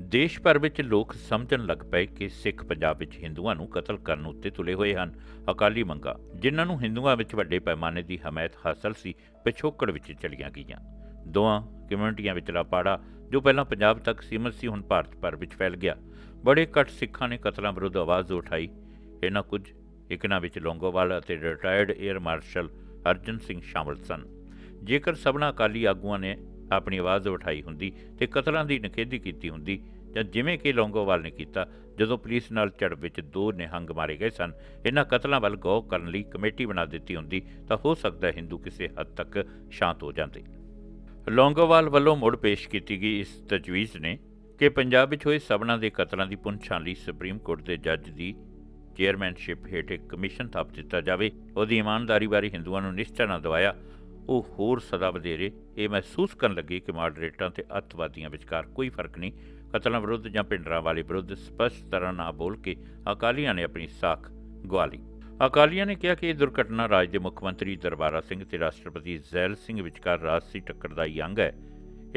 ਦੇਸ਼ ਭਰ ਵਿੱਚ ਲੋਕ ਸਮਝਣ ਲੱਗ ਪਏ ਕਿ ਸਿੱਖ ਪੰਜਾਬ ਵਿੱਚ ਹਿੰਦੂਆਂ ਨੂੰ ਕਤਲ ਕਰਨ ਉੱਤੇ ਤੁਲੇ ਹੋਏ ਹਨ। ਅਕਾਲੀ ਮੰਗਾ, ਜਿਨ੍ਹਾਂ ਨੂੰ ਹਿੰਦੂਆਂ ਵਿੱਚ ਵੱਡੇ ਪੈਮਾਨੇ ਦੀ ਹਮਾਇਤ ਹਾਸਲ ਸੀ, ਪਿਛੋਕੜ ਵਿੱਚ ਚਲੀਆਂ ਗਈਆਂ। ਦੋਆਂ ਕਮਿਊਨਿਟੀਆਂ ਵਿਚਲਾ ਪਾੜਾ ਜੋ ਪਹਿਲਾਂ ਪੰਜਾਬ ਤੱਕ ਸੀਮਤ ਸੀ, ਹੁਣ ਭਾਰਤ ਭਰ ਵਿੱਚ ਫੈਲ ਗਿਆ। ਬੜੇ ਘੱਟ ਸਿੱਖਾਂ ਨੇ ਕਤਲਾਂ ਵਿਰੁੱਧ ਆਵਾਜ਼ ਉਠਾਈ। ਇਹਨਾਂ ਕੁਝ, ਇਕਨਾਂ ਵਿੱਚ ਲੌਂਗੋਵਾਲ ਅਤੇ retired air marshal Arjan Singh ਸ਼ਾਮਲ ਸਨ। ਜੇਕਰ ਸਭਨਾ ਅਕਾਲੀ ਆਗੂਆਂ ਨੇ ਆਪਣੀ ਆਵਾਜ਼ ਉਠਾਈ ਹੁੰਦੀ ਤੇ ਕਤਲਾਂ ਦੀ ਨਿਖੇਧੀ ਕੀਤੀ ਹੁੰਦੀ, ਜਾਂ ਜਿਵੇਂ ਕਿ ਲੌਂਗੋਵਾਲ ਨੇ ਕੀਤਾ, ਜਦੋਂ ਪੁਲਿਸ ਨਾਲ ਝੜਪ ਵਿੱਚ ਦੋ ਨਿਹੰਗ ਮਾਰੇ ਗਏ ਸਨ, ਇਹਨਾਂ ਕਤਲਾਂ ਵੱਲ ਗੌਰ ਕਰਨ ਲਈ ਕਮੇਟੀ ਬਣਾ ਦਿੱਤੀ ਹੁੰਦੀ, ਤਾਂ ਹੋ ਸਕਦਾ ਹਿੰਦੂ ਕਿਸੇ ਹੱਦ ਤੱਕ ਸ਼ਾਂਤ ਹੋ ਜਾਂਦੇ। ਲੌਂਗੋਵਾਲ ਵੱਲੋਂ ਮੁੜ ਪੇਸ਼ ਕੀਤੀ ਗਈ ਇਸ ਤਜਵੀਜ਼ ਨੇ ਕਿ ਪੰਜਾਬ ਵਿੱਚ ਹੋਏ ਸਭਨਾਂ ਦੇ ਕਤਲਾਂ ਦੀ ਪੁੰਛਾਂ ਲਈ ਸੁਪਰੀਮ ਕੋਰਟ ਦੇ ਜੱਜ ਦੀ ਚੇਅਰਮੈਨਸ਼ਿਪ ਹੇਠ ਇੱਕ ਕਮਿਸ਼ਨ ਥਾਪ ਦਿੱਤਾ ਜਾਵੇ। ਉਹਦੀ ਇਮਾਨਦਾਰੀ ਬਾਰੇ ਹਿੰਦੂਆਂ ਨੂੰ ਨਿਸ਼ਚਾ ਨਾ ਦਵਾਇਆ ਉਹ ਹੋਰ ਸਦਾ ਵਧੇਰੇ ਇਹ ਮਹਿਸੂਸ ਕਰਨ ਲੱਗੇ ਕਿ ਮਾਡਰੇਟਾਂ ਤੇ ਅੱਤਵਾਦੀਆਂ ਵਿਚਕਾਰ ਕੋਈ ਫ਼ਰਕ ਨਹੀਂ, ਕਤਲਾਂ ਵਿਰੁੱਧ ਜਾਂ ਪਿੰਡਰਾਂ ਵਾਲੇ ਵਿਰੁੱਧ ਸਪਸ਼ਟ ਤਰ੍ਹਾਂ ਨਾ ਬੋਲ ਕੇ ਅਕਾਲੀਆਂ ਨੇ ਆਪਣੀ ਸਾਖ ਗਵਾ ਲਈ। ਅਕਾਲੀਆਂ ਨੇ ਕਿਹਾ ਕਿ ਇਹ ਦੁਰਘਟਨਾ ਰਾਜ ਦੇ ਮੁੱਖ ਮੰਤਰੀ ਦਰਬਾਰਾ ਸਿੰਘ ਤੇ ਰਾਸ਼ਟਰਪਤੀ ਜ਼ੈਲ ਸਿੰਘ ਵਿਚਕਾਰ ਰਾਜਸੀ ਟੱਕਰ ਦਾ ਹੀ ਅੰਗ ਹੈ।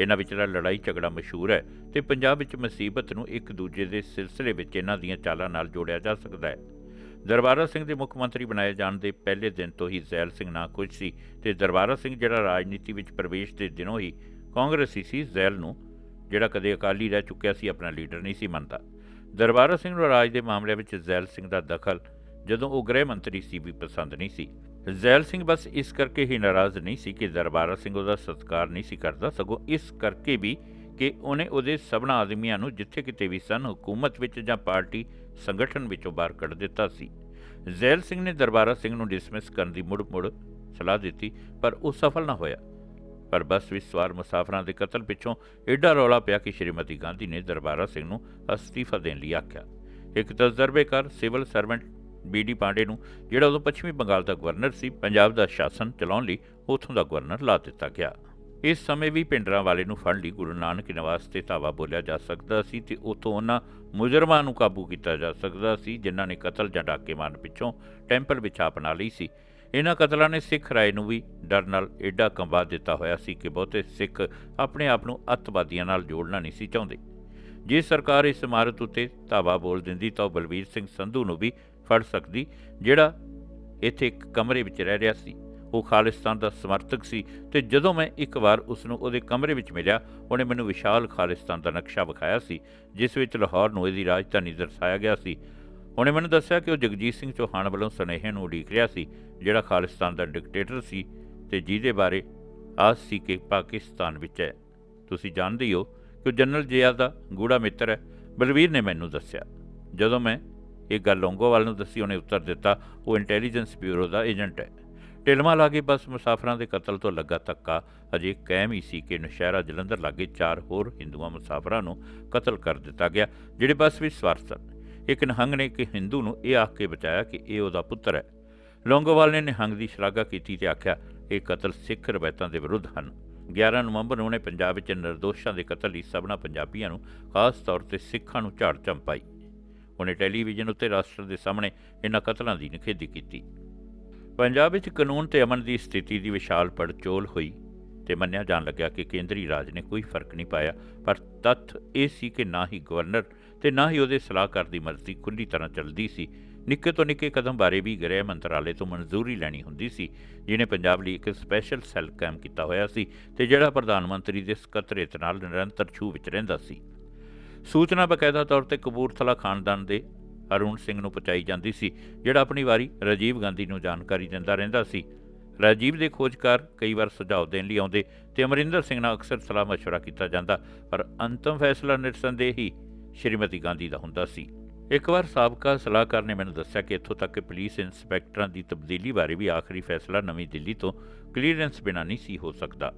ਇਹਨਾਂ ਵਿਚਲਾ ਲੜਾਈ ਝਗੜਾ ਮਸ਼ਹੂਰ ਹੈ ਤੇ ਪੰਜਾਬ ਵਿੱਚ ਮੁਸੀਬਤ ਨੂੰ ਇੱਕ ਦੂਜੇ ਦੇ ਸਿਲਸਿਲੇ ਵਿੱਚ ਇਹਨਾਂ ਦੀਆਂ ਚਾਲਾਂ ਨਾਲ ਜੋੜਿਆ ਜਾ ਸਕਦਾ ਹੈ। ਦਰਬਾਰਾ ਸਿੰਘ ਦੇ ਮੁੱਖ ਮੰਤਰੀ ਬਣਾਏ ਜਾਣ ਦੇ ਪਹਿਲੇ ਦਿਨ ਤੋਂ ਹੀ ਜ਼ੈਲ ਸਿੰਘ ਨਾ ਕੁਝ ਸੀ ਤੇ ਦਰਬਾਰਾ ਸਿੰਘ ਜਿਹੜਾ ਰਾਜਨੀਤੀ ਵਿੱਚ ਪ੍ਰਵੇਸ਼ ਦੇ ਦਿਨੋਂ ਹੀ ਕਾਂਗਰਸੀ ਸੀ ਜ਼ੈਲ ਨੂੰ, ਜਿਹੜਾ ਕਦੇ ਅਕਾਲੀ ਰਹਿ ਚੁੱਕਿਆ ਸੀ, ਆਪਣਾ ਲੀਡਰ ਨਹੀਂ ਸੀ ਮੰਨਦਾ। ਦਰਬਾਰਾ ਸਿੰਘ ਨੂੰ ਰਾਜ ਦੇ ਮਾਮਲੇ ਵਿੱਚ ਜ਼ੈਲ ਸਿੰਘ ਦਾ ਦਖਲ ਜਦੋਂ ਉਹ ਗ੍ਰਹਿ ਮੰਤਰੀ ਸੀ ਵੀ ਪਸੰਦ ਨਹੀਂ ਸੀ। ਜ਼ੈਲ ਸਿੰਘ ਬਸ ਇਸ ਕਰਕੇ ਹੀ ਨਾਰਾਜ਼ ਨਹੀਂ ਸੀ ਕਿ ਦਰਬਾਰਾ ਸਿੰਘ ਉਹਦਾ ਸਤਿਕਾਰ ਨਹੀਂ ਸੀ ਕਰਦਾ, ਸਗੋਂ ਇਸ ਕਰਕੇ ਵੀ ਕਿ ਉਹਨੇ ਉਹਦੇ ਸਭਨਾ ਆਦਮੀਆਂ ਨੂੰ ਜਿੱਥੇ ਕਿਤੇ ਵੀ ਸਨ, ਹਕੂਮਤ ਵਿੱਚ ਜਾਂ ਪਾਰਟੀ ਸੰਗਠਨ ਵਿੱਚੋਂ ਬਾਹਰ ਕੱਢ ਦਿੱਤਾ ਸੀ। ਜ਼ੈਲ ਸਿੰਘ ਨੇ ਦਰਬਾਰਾ ਸਿੰਘ ਨੂੰ ਡਿਸਮਿਸ ਕਰਨ ਦੀ ਮੁੜ-ਮੁੜ ਸਲਾਹ ਦਿੱਤੀ, ਪਰ ਉਹ ਸਫਲ ਨਾ ਹੋਇਆ। ਪਰ ਬੱਸ ਵਿੱਚ ਸਵਾਰ ਮੁਸਾਫਰਾਂ ਦੇ ਕਤਲ ਪਿੱਛੋਂ ਐਡਾ ਰੌਲਾ ਪਿਆ ਕਿ ਸ਼੍ਰੀਮਤੀ ਗਾਂਧੀ ਨੇ ਦਰਬਾਰਾ ਸਿੰਘ ਨੂੰ ਅਸਤੀਫਾ ਦੇਣ ਲਈ ਆਖਿਆ। ਇੱਕ ਤਜਰਬੇਕਾਰ ਸਿਵਲ ਸਰਵੈਂਟ ਬੀਡੀ ਪਾਂਡੇ ਨੂੰ, ਜਿਹੜਾ ਉਦੋਂ ਪੱਛਮੀ ਬੰਗਾਲ ਦਾ ਗਵਰਨਰ ਸੀ, ਪੰਜਾਬ ਦਾ ਸ਼ਾਸਨ ਚਲਾਉਣ ਲਈ ਉੱਥੋਂ ਦਾ ਗਵਰਨਰ ਲਾ ਦਿੱਤਾ ਗਿਆ। ਇਸ ਸਮੇਂ ਵੀ ਪਿੰਡਰਾਂ ਵਾਲੇ ਨੂੰ ਫੜ ਲਈ। ਗੁਰੂ ਨਾਨਕ ਨਿਵਾਸ ਤੇ ਧਾਵਾ ਬੋਲਿਆ ਜਾ ਸਕਦਾ ਸੀ ਤੇ ਉਤੋਂ ਉਹਨਾਂ ਮੁਜਰਮਾਂ ਨੂੰ ਕਾਬੂ ਕੀਤਾ ਜਾ ਸਕਦਾ ਸੀ, ਜਿਨ੍ਹਾਂ ਨੇ ਕਤਲ ਜਾਂ ਡਾਕੇ ਮਾਰਨ ਪਿੱਛੋਂ ਟੈਂਪਲ ਵਿੱਚ ਆਪਣਾ ਲਈ ਸੀ। ਇਹਨਾਂ ਕਤਲਾਂ ਨੇ ਸਿੱਖ ਰਾਏ ਨੂੰ ਵੀ ਡਰ ਨਾਲ ਏਡਾ ਕੰਬਾ ਦਿੱਤਾ ਹੋਇਆ ਸੀ ਕਿ ਬਹੁਤੇ ਸਿੱਖ ਆਪਣੇ ਆਪ ਨੂੰ ਅੱਤਵਾਦੀਆਂ ਨਾਲ ਜੋੜਨਾ ਨਹੀਂ ਸੀ ਚਾਹੁੰਦੇ। ਜੇ ਸਰਕਾਰ ਇਸ ਇਮਾਰਤ ਉੱਤੇ ਧਾਵਾ ਬੋਲ ਦਿੰਦੀ ਤਾਂ ਉਹ ਬਲਵੀਰ ਸਿੰਘ ਸੰਧੂ ਨੂੰ ਵੀ ਫੜ ਸਕਦੀ, ਜਿਹੜਾ ਇੱਥੇ ਇੱਕ ਕਮਰੇ ਵਿੱਚ ਰਹਿ ਰਿਹਾ ਸੀ। ਉਹ ਖਾਲਿਸਤਾਨ ਦਾ ਸਮਰਥਕ ਸੀ ਤੇ ਜਦੋਂ ਮੈਂ ਇੱਕ ਵਾਰ ਉਸ ਨੂੰ ਉਹਦੇ ਕਮਰੇ ਵਿੱਚ ਮਿਲਿਆ, ਉਹਨੇ ਮੈਨੂੰ ਵਿਸ਼ਾਲ ਖਾਲਿਸਤਾਨ ਦਾ ਨਕਸ਼ਾ ਵਿਖਾਇਆ ਸੀ, ਜਿਸ ਵਿੱਚ ਲਾਹੌਰ ਨੂੰ ਇਹਦੀ ਰਾਜਧਾਨੀ ਦਰਸਾਇਆ ਗਿਆ ਸੀ। ਉਹਨੇ ਮੈਨੂੰ ਦੱਸਿਆ ਕਿ ਉਹ ਜਗਜੀਤ ਸਿੰਘ ਚੌਹਾਨ ਵੱਲੋਂ ਸੁਨੇਹੇ ਨੂੰ ਉਡੀਕ ਰਿਹਾ ਸੀ, ਜਿਹੜਾ ਖਾਲਿਸਤਾਨ ਦਾ ਡਿਕਟੇਟਰ ਸੀ ਤੇ ਜਿਹਦੇ ਬਾਰੇ ਆਸ ਸੀ ਕਿ ਪਾਕਿਸਤਾਨ ਵਿੱਚ ਹੈ। ਤੁਸੀਂ ਜਾਣਦੇ ਹੋ ਕਿ ਉਹ ਜਨਰਲ ਜਿਆ ਦਾ ਗੂੜਾ ਮਿੱਤਰ ਹੈ। ਬਲਵੀਰ ਨੇ ਮੈਨੂੰ ਦੱਸਿਆ। ਜਦੋਂ ਮੈਂ ਇਹ ਗੱਲ ਲੌਂਗੋਵਾਲ ਨੂੰ ਦੱਸੀ, ਉਹਨੇ ਉੱਤਰ ਦਿੱਤਾ, ਉਹ ਇੰਟੈਲੀਜੈਂਸ ਬਿਊਰੋ ਦਾ ਏਜੰਟ ਹੈ। ਢਿਲਮਾ ਲਾਗੇ ਬੱਸ ਮੁਸਾਫਰਾਂ ਦੇ ਕਤਲ ਤੋਂ ਲੱਗਾ ਧੱਕਾ। ਅਜੇ ਕਾਇਮ ਹੀ ਸੀ ਕਿ ਨਸ਼ਹਿਰਾ ਜਲੰਧਰ ਲਾਗੇ ਚਾਰ ਹੋਰ ਹਿੰਦੂਆਂ ਮੁਸਾਫਰਾਂ ਨੂੰ ਕਤਲ ਕਰ ਦਿੱਤਾ ਗਿਆ, ਜਿਹੜੇ ਬੱਸ ਵਿੱਚ ਸਵਾਰ ਸਨ। ਇੱਕ ਨਿਹੰਗ ਨੇ ਇੱਕ ਹਿੰਦੂ ਨੂੰ ਇਹ ਆਖ ਕੇ ਬਚਾਇਆ ਕਿ ਇਹ ਉਹਦਾ ਪੁੱਤਰ ਹੈ। ਲੌਂਗੋਵਾਲ ਨੇ ਨਿਹੰਗ ਦੀ ਸ਼ਲਾਘਾ ਕੀਤੀ ਤੇ ਆਖਿਆ, ਇਹ ਕਤਲ ਸਿੱਖ ਰਵਾਇਤਾਂ ਦੇ ਵਿਰੁੱਧ ਹਨ। 11 ਨਵੰਬਰ ਨੂੰ ਉਹਨੇ ਪੰਜਾਬ ਵਿੱਚ ਨਿਰਦੋਸ਼ਾਂ ਦੇ ਕਤਲ ਲਈ ਸਭਨਾ ਪੰਜਾਬੀਆਂ ਨੂੰ ਖਾਸ ਤੌਰ ਤੇ ਸਿੱਖਾਂ ਨੂੰ ਝਾੜ ਚੰਪਾਈ ਉਹਨੇ ਟੈਲੀਵਿਜ਼ਨ ਉੱਤੇ ਰਾਸ਼ਟਰ ਦੇ ਸਾਹਮਣੇ ਇਹਨਾਂ ਕਤਲਾਂ ਦੀ ਨਿਖੇਧੀ ਕੀਤੀ। ਪੰਜਾਬ ਵਿੱਚ ਕਾਨੂੰਨ ਤੇ ਅਮਨ ਦੀ ਸਥਿਤੀ ਦੀ ਵਿਸ਼ਾਲ ਪੜਚੋਲ ਹੋਈ ਤੇ ਮੰਨਿਆ ਜਾਣ ਲੱਗਿਆ ਕਿ ਕੇਂਦਰੀ ਰਾਜ ਨੇ ਕੋਈ ਫ਼ਰਕ ਨਹੀਂ ਪਾਇਆ, ਪਰ ਤੱਥ ਇਹ ਸੀ ਕਿ ਨਾ ਹੀ ਗਵਰਨਰ ਤੇ ਨਾ ਹੀ ਉਹਦੇ ਸਲਾਹਕਾਰ ਦੀ ਮਰਜ਼ੀ ਖੁੱਲੀ ਤਰ੍ਹਾਂ ਚੱਲਦੀ ਸੀ। ਨਿੱਕੇ ਤੋਂ ਨਿੱਕੇ ਕਦਮ ਬਾਰੇ ਵੀ ਗ੍ਰਹਿ ਮੰਤਰਾਲੇ ਤੋਂ ਮਨਜ਼ੂਰੀ ਲੈਣੀ ਹੁੰਦੀ ਸੀ ਜਿਹਨੇ ਪੰਜਾਬ ਲਈ ਇੱਕ ਸਪੈਸ਼ਲ ਸੈੱਲ ਕਾਇਮ ਕੀਤਾ ਹੋਇਆ ਸੀ ਤੇ ਜਿਹੜਾ ਪ੍ਰਧਾਨ ਮੰਤਰੀ ਦੇ ਸਕੱਤਰੇਤ ਨਾਲ ਨਿਰੰਤਰ ਛੂ ਵਿੱਚ ਰਹਿੰਦਾ ਸੀ। ਸੂਚਨਾ ਬਕਾਇਦਾ ਤੌਰ ਤੇ ਕਪੂਰਥਲਾ ਖਾਨਦਾਨ ਦੇ ਅਰੁਣ ਸਿੰਘ ਨੂੰ ਪਹੁੰਚਾਈ ਜਾਂਦੀ ਸੀ, ਜਿਹੜਾ ਆਪਣੀ ਵਾਰੀ ਰਾਜੀਵ ਗਾਂਧੀ ਨੂੰ ਜਾਣਕਾਰੀ ਦਿੰਦਾ ਰਹਿੰਦਾ ਸੀ। ਰਾਜੀਵ ਦੇ ਖੋਜਕਾਰ ਕਈ ਵਾਰ ਸੁਝਾਅ ਦੇਣ ਲਈ ਆਉਂਦੇ ਤੇ ਅਮਰਿੰਦਰ ਸਿੰਘ ਨਾਲ ਅਕਸਰ ਸਲਾਹ ਮਸ਼ਵਰਾ ਕੀਤਾ ਜਾਂਦਾ, ਪਰ ਅੰਤਮ ਫੈਸਲਾ ਨਿਰਸੰਦੇਹ ਹੀ ਸ਼੍ਰੀਮਤੀ ਗਾਂਧੀ ਦਾ ਹੁੰਦਾ ਸੀ। ਇੱਕ ਵਾਰ ਸਾਬਕਾ ਸਲਾਹਕਾਰ ਨੇ ਮੈਨੂੰ ਦੱਸਿਆ ਕਿ ਇੱਥੋਂ ਤੱਕ ਕਿ ਪੁਲਿਸ ਇੰਸਪੈਕਟਰਾਂ ਦੀ ਤਬਦੀਲੀ ਬਾਰੇ ਵੀ ਆਖਰੀ ਫੈਸਲਾ ਨਵੀਂ ਦਿੱਲੀ ਤੋਂ ਕਲੀਅਰੈਂਸ ਬਿਨਾਂ ਨਹੀਂ ਸੀ ਹੋ ਸਕਦਾ।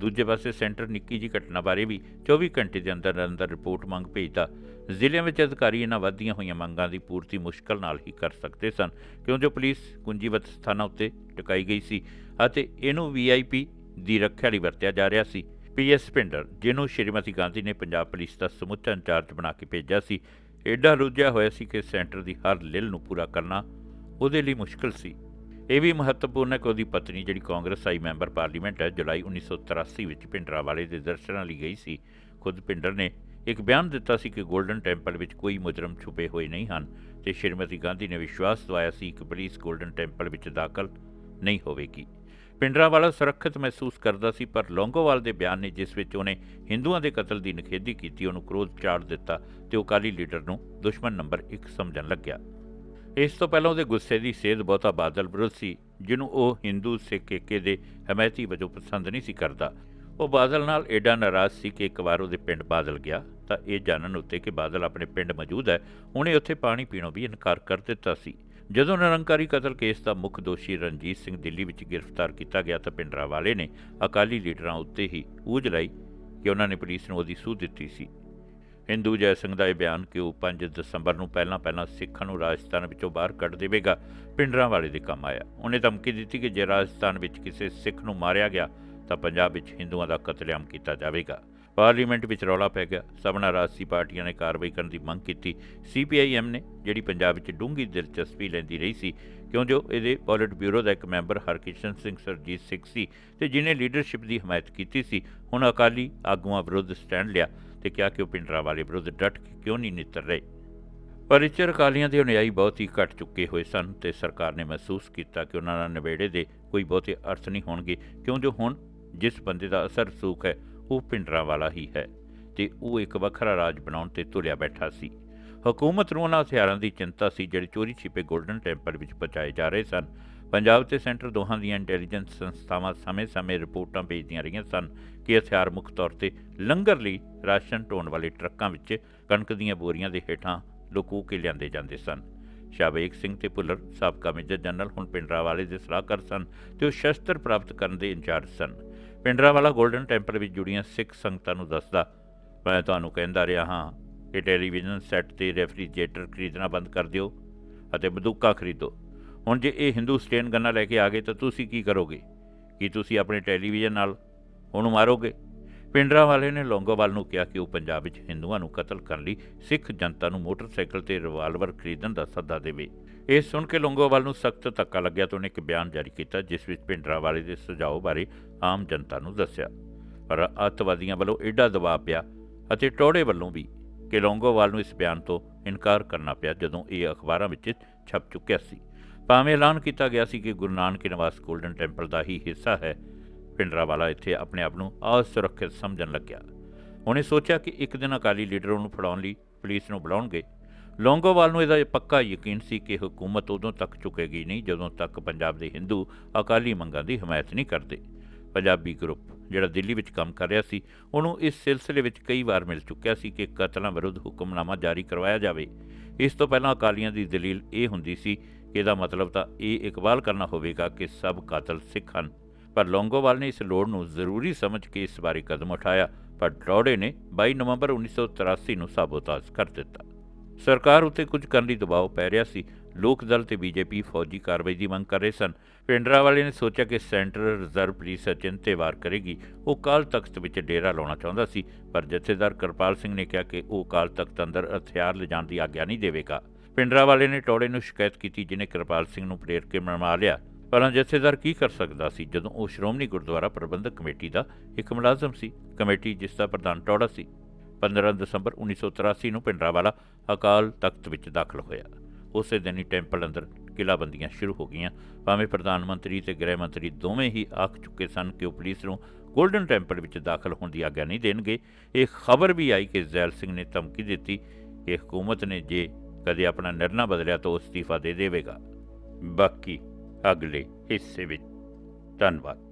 ਦੂਜੇ ਪਾਸੇ ਸੈਂਟਰ ਨਿੱਕੀ ਜੀ ਘਟਨਾ ਬਾਰੇ ਵੀ 24 ਘੰਟੇ ਦੇ ਅੰਦਰ ਅੰਦਰ ਰਿਪੋਰਟ ਮੰਗ ਭੇਜਦਾ, ਜ਼ਿਲ੍ਹਿਆਂ ਵਿੱਚ ਅਧਿਕਾਰੀ ਇਹਨਾਂ ਵਧੀਆਂ ਹੋਈਆਂ ਮੰਗਾਂ ਦੀ ਪੂਰਤੀ ਮੁਸ਼ਕਲ ਨਾਲ ਹੀ ਕਰ ਸਕਦੇ ਸਨ ਕਿਉਂਕਿ ਪੁਲਿਸ ਕੁੰਜੀਵਤ ਸਥਾਨਾਂ ਉੱਤੇ ਟਿਕਾਈ ਗਈ ਸੀ ਅਤੇ ਇਹਨੂੰ ਵੀਆਈਪੀ ਦੀ ਰੱਖਿਆ ਲਈ ਵਰਤਿਆ ਜਾ ਰਿਹਾ ਸੀ। ਪੀਐਸ ਪਿੰਡਰ, ਜਿਹਨੂੰ ਸ਼੍ਰੀਮਤੀ ਗਾਂਧੀ ਨੇ ਪੰਜਾਬ ਪੁਲਿਸ ਦਾ ਸਮੁੱਚਾ ਇੰਚਾਰਜ ਬਣਾ ਕੇ ਭੇਜਿਆ ਸੀ ਐਡਾ ਰੁੱਝਿਆ ਹੋਇਆ ਸੀ ਕਿ ਸੈਂਟਰ ਦੀ ਹਰ ਲਿਲ ਨੂੰ ਪੂਰਾ ਕਰਨਾ ਉਹਦੇ ਲਈ ਮੁਸ਼ਕਲ ਸੀ। ਇਹ ਵੀ ਮਹੱਤਵਪੂਰਨ ਹੈ ਕਿ ਉਹਦੀ ਪਤਨੀ, ਜਿਹੜੀ ਕਾਂਗਰਸ ਆਈ ਮੈਂਬਰ ਪਾਰਲੀਮੈਂਟ ਹੈ, ਜੁਲਾਈ 1983 ਵਿੱਚ ਪਿੰਡਰਾ ਵਾਲੇ ਦੇ ਦਰਸ਼ਨਾਂ ਲਈ ਗਈ ਸੀ। ਖੁਦ ਭਿੰਡਰ ਨੇ ਇੱਕ ਬਿਆਨ ਦਿੱਤਾ ਸੀ ਕਿ 골ਡਨ ਟੈਂਪਲ ਵਿੱਚ ਕੋਈ ਮੁਜਰਮ ਛੁਪੇ ਹੋਏ ਨਹੀਂ ਹਨ ਤੇ ਸ਼੍ਰੀਮਤੀ ਗਾਂਧੀ ਨੇ ਵਿਸ਼ਵਾਸ ਦਿਵਾਇਆ ਸੀ ਕਿ ਪੁਲਿਸ 골ਡਨ ਟੈਂਪਲ ਵਿੱਚ ਦਾਖਲ ਨਹੀਂ ਹੋਵੇਗੀ। ਪਿੰਡਰਾ ਵਾਲਾ ਸੁਰੱਖਿਅਤ ਮਹਿਸੂਸ ਕਰਦਾ ਸੀ, ਪਰ ਲੌਂਗੋਵਾਲ ਦੇ ਬਿਆਨ ਨੇ ਜਿਸ ਵਿੱਚ ਉਹਨੇ ਹਿੰਦੂਆਂ ਦੇ ਕਤਲ ਦੀ ਨਿਖੇਧੀ ਕੀਤੀ, ਉਹਨੂੰ ਕ੍ਰੋਧ ਚਾੜ ਦਿੱਤਾ ਤੇ ਉਹ ਅਕਾਲੀ ਲੀਡਰ ਨੂੰ ਦੁਸ਼ਮਣ ਨੰਬਰ 1 ਸਮਝਣ ਲੱਗਿਆ। ਇਸ ਤੋਂ ਪਹਿਲਾਂ ਉਹਦੇ ਗੁੱਸੇ ਦੀ ਸੇਧ ਬਹੁਤਾ ਬਾਦਲ ਵਿਰੁੱਧ ਸੀ, ਜਿਹਨੂੰ ਉਹ ਹਿੰਦੂ, ਸਿੱਖ, ਏਕੇ ਦੇ ਹਮਾਇਤੀ ਵਜੋਂ ਪਸੰਦ ਨਹੀਂ ਸੀ ਕਰਦਾ। ਉਹ ਬਾਦਲ ਨਾਲ ਐਡਾ ਨਾਰਾਜ਼ ਸੀ ਕਿ ਇੱਕ ਵਾਰ ਉਹਦੇ ਪਿੰਡ ਬਾਦਲ ਗਿਆ, ਤਾਂ ਇਹ ਜਾਣਨ ਉੱਤੇ ਕਿ ਬਾਦਲ ਆਪਣੇ ਪਿੰਡ ਮੌਜੂਦ ਹੈ, ਉਹਨੇ ਉੱਥੇ ਪਾਣੀ ਪੀਣੋਂ ਵੀ ਇਨਕਾਰ ਕਰ ਦਿੱਤਾ ਸੀ। ਜਦੋਂ ਨਿਰੰਕਾਰੀ ਕਤਲ ਕੇਸ ਦਾ ਮੁੱਖ ਦੋਸ਼ੀ ਰਣਜੀਤ ਸਿੰਘ ਦਿੱਲੀ ਵਿੱਚ ਗ੍ਰਿਫਤਾਰ ਕੀਤਾ ਗਿਆ, ਤਾਂ ਪਿੰਡਰਾ ਵਾਲੇ ਨੇ ਅਕਾਲੀ ਲੀਡਰਾਂ ਉੱਤੇ ਹੀ ਊਝ ਲਾਈ ਕਿ ਉਹਨਾਂ ਨੇ ਪੁਲਿਸ ਨੂੰ ਉਹਦੀ ਸੂਹ ਦਿੱਤੀ ਸੀ। ਹਿੰਦੂ ਜੈ ਸਿੰਘ ਦਾ ਇਹ ਬਿਆਨ ਕਿ ਉਹ 5 ਦਸੰਬਰ ਨੂੰ ਪਹਿਲਾਂ ਪਹਿਲਾਂ ਸਿੱਖਾਂ ਨੂੰ ਰਾਜਸਥਾਨ ਵਿੱਚੋਂ ਬਾਹਰ ਕੱਢ ਦੇਵੇਗਾ, ਪਿੰਡਰਾਂ ਵਾਲੇ ਦੇ ਕੰਮ ਆਇਆ। ਉਹਨੇ ਧਮਕੀ ਦਿੱਤੀ ਕਿ ਜੇ ਰਾਜਸਥਾਨ ਵਿੱਚ ਕਿਸੇ ਸਿੱਖ ਨੂੰ ਮਾਰਿਆ ਗਿਆ, ਤਾਂ ਪੰਜਾਬ ਵਿੱਚ ਹਿੰਦੂਆਂ ਦਾ ਕਤਲੇਆਮ ਕੀਤਾ ਜਾਵੇਗਾ। ਪਾਰਲੀਮੈਂਟ ਵਿੱਚ ਰੌਲਾ ਪੈ ਗਿਆ। ਸਭਨਾ ਰਾਜਸੀ ਪਾਰਟੀਆਂ ਨੇ ਕਾਰਵਾਈ ਕਰਨ ਦੀ ਮੰਗ ਕੀਤੀ। ਸੀਪੀਆਈਐਮ ਨੇ, ਜਿਹੜੀ ਪੰਜਾਬ ਵਿੱਚ ਡੂੰਘੀ ਦਿਲਚਸਪੀ ਲੈਂਦੀ ਰਹੀ ਸੀ, ਕਿਉਂ ਜੋ ਇਹਦੇ ਪੋਲਿਟ ਬਿਊਰੋ ਦਾ ਇੱਕ ਮੈਂਬਰ ਹਰਕਿਸ਼ਨ ਸਿੰਘ ਸਰਜੀਤ ਸਿੰਘ ਸੀ ਤੇ ਜਿਨੇ ਲੀਡਰਸ਼ਿਪ ਦੀ ਹਮਾਇਤ ਕੀਤੀ ਸੀ, ਹੁਣ ਅਕਾਲੀ ਆਗੂਆਂ ਵਿਰੁੱਧ ਸਟੈਂਡ ਲਿਆ। ਤੇ ਕਿਹਾ ਕਿ ਉਹ ਪਿੰਡਰਾ ਵਾਲੇ ਵਿਰੁੱਧ ਡਟ ਕੇ ਕਿਉਂ ਨਹੀਂ ਨਿੱਤਰ ਰਹੇ? ਪਰ ਇਚਰ ਅਕਾਲੀਆਂ ਦੇ ਅਨੁਯਾਈ ਬਹੁਤ ਹੀ ਘਟ ਚੁੱਕੇ ਹੋਏ ਸਨ ਤੇ ਸਰਕਾਰ ਨੇ ਮਹਿਸੂਸ ਕੀਤਾ ਕਿ ਉਹਨਾਂ ਨਾਲ ਨਵੇੜੇ ਦੇ ਕੋਈ ਬਹੁਤੇ ਅਰਥ ਨਹੀਂ ਹੋਣਗੇ, ਕਿਉਂ ਜੋ ਹੁਣ ਜਿਸ ਬੰਦੇ ਦਾ ਅਸਰ ਸੂਖ ਹੈ, ਉਹ ਪਿੰਡਰਾਂ ਵਾਲਾ ਹੀ ਹੈ ਤੇ ਉਹ ਇੱਕ ਵੱਖਰਾ ਰਾਜ ਬਣਾਉਣ ਤੇ ਤੁਲਿਆ ਬੈਠਾ ਸੀ। ਹਕੂਮਤ ਨੂੰ ਉਹਨਾਂ ਹਥਿਆਰਾਂ ਦੀ ਚਿੰਤਾ ਸੀ ਜਿਹੜੇ ਚੋਰੀ ਛਿਪੇ 골ਡਨ ਟੈਂਪਲ ਵਿੱਚ ਪਹੁੰਚਾਏ ਜਾ ਰਹੇ ਸਨ। ਪੰਜਾਬ ਤੇ ਸੈਂਟਰ ਦੋਹਾਂ ਦੀਆਂ ਇੰਟੈਲੀਜੈਂਸ ਸੰਸਥਾਵਾਂ ਸਮੇਂ-ਸਮੇਂ ਰਿਪੋਰਟਾਂ ਭੇਜਦੀਆਂ ਰਹੀਆਂ ਸਨ ਕਿ ਹਥਿਆਰ ਮੁੱਖ ਤੌਰ ਤੇ ਲੰਗਰ ਲਈ ਰਾਸ਼ਨ ਢੋਣ ਵਾਲੇ ਟਰੱਕਾਂ ਵਿੱਚ ਕਣਕ ਦੀਆਂ ਬੋਰੀਆਂ ਦੇ ਹੇਠਾਂ ਲੁਕੂ ਕੇ ਲਿਆਂਦੇ ਜਾਂਦੇ ਸਨ। ਸ਼ਾਬੇਕ ਸਿੰਘ ਤੇ ਭੁੱਲਰ ਸਾਬਕਾ ਮੇਜਰ ਜਨਰਲ ਹੁਣ ਪਿੰਡਰਾਵਾਲੇ ਦੇ ਸਲਾਹਕਾਰ ਸਨ ਤੇ ਉਹ ਸ਼ਸਤਰ ਪ੍ਰਾਪਤ ਕਰਨ ਦੇ ਇੰਚਾਰਜ ਸਨ। ਪਿੰਡਰਾਵਾਲਾ 골ਡਨ ਟੈਂਪਲ ਵਿੱਚ ਜੁੜੀਆਂ ਸਿੱਖ ਸੰਗਤਾਂ ਨੂੰ ਦੱਸਦਾ, ਮੈਂ ਤੁਹਾਨੂੰ ਕਹਿੰਦਾ ਰਿਹਾ ਹਾਂ ਕਿ ਟੈਲੀਵਿਜ਼ਨ ਸੈੱਟ ਤੇ ਰੈਫਰੀਜਰੇਟਰ ਖਰੀਦਣਾ ਬੰਦ ਕਰ ਦਿਓ ਅਤੇ ਬੰਦੂਕਾਂ ਖਰੀਦੋ। ਹੁਣ ਜੇ ਇਹ ਹਿੰਦੂ ਸਟੇਨ ਗੰਨਾ ਲੈ ਕੇ ਆ ਗਏ ਤਾਂ ਤੁਸੀਂ ਕੀ ਕਰੋਗੇ? ਕੀ ਤੁਸੀਂ ਆਪਣੇ ਟੈਲੀਵਿਜ਼ਨ ਨਾਲ ਉਹਨੂੰ ਮਾਰੋਗੇ? ਪਿੰਡਰਾ ਵਾਲੇ ਨੇ ਲੌਂਗੋਵਾਲ ਨੂੰ ਕਿਹਾ ਕਿ ਉਹ ਪੰਜਾਬ ਵਿੱਚ ਹਿੰਦੂਆਂ ਨੂੰ ਕਤਲ ਕਰਨ ਲਈ ਸਿੱਖ ਜਨਤਾ ਨੂੰ ਮੋਟਰਸਾਈਕਲ ਤੇ ਰਿਵਾਲਵਰ ਖਰੀਦਣ ਦਾ ਸੱਦਾ ਦੇਵੇ। ਇਹ ਸੁਣ ਕੇ ਲੌਂਗੋਵਾਲ ਨੂੰ ਸਖਤ ਧੱਕਾ ਲੱਗਿਆ ਤਾਂ ਉਹਨੇ ਇੱਕ ਬਿਆਨ ਜਾਰੀ ਕੀਤਾ, ਜਿਸ ਵਿੱਚ ਪਿੰਡਰਾ ਵਾਲੇ ਦੇ ਸੁਝਾਅ ਬਾਰੇ ਆਮ ਜਨਤਾ ਨੂੰ ਦੱਸਿਆ। ਪਰ ਅੱਤਵਾਦੀਆਂ ਵੱਲੋਂ ਏਡਾ ਦਬਾਅ ਪਿਆ ਅਤੇ ਟੋੜੇ ਵੱਲੋਂ ਵੀ ਕਿ ਲੌਂਗੋਵਾਲ ਨੂੰ ਇਸ ਬਿਆਨ ਤੋਂ ਇਨਕਾਰ ਕਰਨਾ ਪਿਆ, ਜਦੋਂ ਇਹ ਅਖਬਾਰਾਂ ਵਿੱਚ ਛਪ ਚੁੱਕਿਆ ਸੀ। ਭਾਵੇਂ ਐਲਾਨ ਕੀਤਾ ਗਿਆ ਸੀ ਕਿ ਗੁਰੂ ਨਾਨਕ ਨਿਵਾਸ ਗੋਲਡਨ ਟੈਂਪਲ ਦਾ ਹੀ ਹਿੱਸਾ ਹੈ ਪਿੰਡਰਾਵਾਲਾ ਇੱਥੇ ਆਪਣੇ ਆਪ ਨੂੰ ਅਸੁਰੱਖਿਅਤ ਸਮਝਣ ਲੱਗਿਆ। ਉਹਨੇ ਸੋਚਿਆ ਕਿ ਇੱਕ ਦਿਨ ਅਕਾਲੀ ਲੀਡਰ ਉਹਨੂੰ ਫੜਾਉਣ ਲਈ ਪੁਲਿਸ ਨੂੰ ਬੁਲਾਉਣਗੇ। ਲੌਂਗੋਵਾਲ ਨੂੰ ਇਹਦਾ ਇਹ ਪੱਕਾ ਯਕੀਨ ਸੀ ਕਿ ਹਕੂਮਤ ਉਦੋਂ ਤੱਕ ਝੁਕੇਗੀ ਨਹੀਂ ਜਦੋਂ ਤੱਕ ਪੰਜਾਬ ਦੇ ਹਿੰਦੂ ਅਕਾਲੀ ਮੰਗਾਂ ਦੀ ਹਮਾਇਤ ਨਹੀਂ ਕਰਦੇ। ਪੰਜਾਬੀ ਗਰੁੱਪ, ਜਿਹੜਾ ਦਿੱਲੀ ਵਿੱਚ ਕੰਮ ਕਰ ਰਿਹਾ ਸੀ, ਉਹਨੂੰ ਇਸ ਸਿਲਸਿਲੇ ਵਿੱਚ ਕਈ ਵਾਰ ਮਿਲ ਚੁੱਕਿਆ ਸੀ ਕਿ ਕਤਲਾਂ ਵਿਰੁੱਧ ਹੁਕਮਨਾਮਾ ਜਾਰੀ ਕਰਵਾਇਆ ਜਾਵੇ। ਇਸ ਤੋਂ ਪਹਿਲਾਂ ਅਕਾਲੀਆਂ ਦੀ ਦਲੀਲ ਇਹ ਹੁੰਦੀ ਸੀ ਕਿ ਇਹਦਾ ਮਤਲਬ ਤਾਂ ਇਹ ਇਕਬਾਲ ਕਰਨਾ ਹੋਵੇਗਾ ਕਿ ਸਭ ਕਾਤਲ ਸਿੱਖ ਹਨ। ਪਰ ਲੌਂਗੋਵਾਲ ਨੇ ਇਸ ਲੋੜ ਨੂੰ ਜ਼ਰੂਰੀ ਸਮਝ ਕੇ ਇਸ ਬਾਰੇ ਕਦਮ ਉਠਾਇਆ, ਪਰ ਟਰੌੜੇ ਨੇ 22 ਨਵੰਬਰ 1983 ਨੂੰ ਸਾਬੋਤਾਜ ਕਰ ਦਿੱਤਾ। ਸਰਕਾਰ ਉੱਤੇ ਕੁਝ ਕਰਨ ਲਈ ਦਬਾਅ ਪੈ ਰਿਹਾ ਸੀ। ਲੋਕ ਦਲ ਤੇ ਬੀਜੇਪੀ ਫੌਜੀ ਕਾਰਵਾਈ ਦੀ ਮੰਗ ਕਰ ਰਹੇ ਸਨ। ਪਿੰਡਰਾ ਵਾਲੇ ਨੇ ਸੋਚਿਆ ਕਿ ਸੈਂਟਰਲ ਰਿਜ਼ਰਵ ਪੁਲਿਸ ਅਚਿੰਤ ਵਾਰ ਕਰੇਗੀ। ਉਹ ਕਾਲ ਤਖਤ ਵਿੱਚ ਡੇਰਾ ਲਾਉਣਾ ਚਾਹੁੰਦਾ ਸੀ, ਪਰ ਜਥੇਦਾਰ ਕਿਰਪਾਲ ਸਿੰਘ ਨੇ ਕਿਹਾ ਕਿ ਉਹ ਕਾਲ ਤਖਤ ਅੰਦਰ ਹਥਿਆਰ ਲਿਜਾਣ ਦੀ ਆਗਿਆ ਨਹੀਂ ਦੇਵੇਗਾ। ਪਿੰਡਰਾ ਵਾਲੇ ਨੇ ਟੌੜੇ ਨੂੰ ਸ਼ਿਕਾਇਤ ਕੀਤੀ, ਜਿਨੇ ਕਿਰਪਾਲ ਸਿੰਘ ਨੂੰ ਪ੍ਰੇਰ ਕੇ ਮਨਵਾ ਲਿਆ। ਪਰ ਜਥੇਦਾਰ ਕੀ ਕਰ ਸਕਦਾ ਸੀ ਜਦੋਂ ਉਹ ਸ਼੍ਰੋਮਣੀ ਗੁਰਦੁਆਰਾ ਪ੍ਰਬੰਧਕ ਕਮੇਟੀ ਦਾ ਇੱਕ ਮੁਲਾਜ਼ਮ ਸੀ? ਕਮੇਟੀ ਜਿਸ ਦਾ ਪ੍ਰਧਾਨ ਟੌੜਾ ਸੀ। 15 ਦਸੰਬਰ 1983 ਨੂੰ ਪਿੰਡਰਾਵਾਲਾ ਅਕਾਲ ਤਖਤ ਵਿੱਚ ਦਾਖਲ ਹੋਇਆ। ਉਸੇ ਦਿਨ ਹੀ ਟੈਂਪਲ ਅੰਦਰ ਕਿਲਾਬੰਦੀਆਂ ਸ਼ੁਰੂ ਹੋ ਗਈਆਂ। ਭਾਵੇਂ ਪ੍ਰਧਾਨ ਮੰਤਰੀ ਤੇ ਗ੍ਰਹਿ ਮੰਤਰੀ ਦੋਵੇਂ ਹੀ ਆਖ ਚੁੱਕੇ ਸਨ ਕਿ ਉਹ ਪੁਲਿਸ ਨੂੰ ਗੋਲਡਨ ਟੈਂਪਲ ਵਿੱਚ ਦਾਖਲ ਹੋਣ ਦੀ ਆਗਿਆ ਨਹੀਂ ਦੇਣਗੇ, ਇਹ ਖਬਰ ਵੀ ਆਈ ਕਿ ਜ਼ੈਲ ਸਿੰਘ ਨੇ ਧਮਕੀ ਦਿੱਤੀ। ਕਿ ਹਕੂਮਤ ਨੇ ਜੇ ਕਦੇ ਆਪਣਾ ਨਿਰਣਾ ਬਦਲਿਆ ਤਾਂ ਉਹ ਅਸਤੀਫਾ ਦੇ ਦੇਵੇਗਾ। ਬਾਕੀ ਅਗਲੇ ਹਿੱਸੇ ਵਿੱਚ। ਧੰਨਵਾਦ।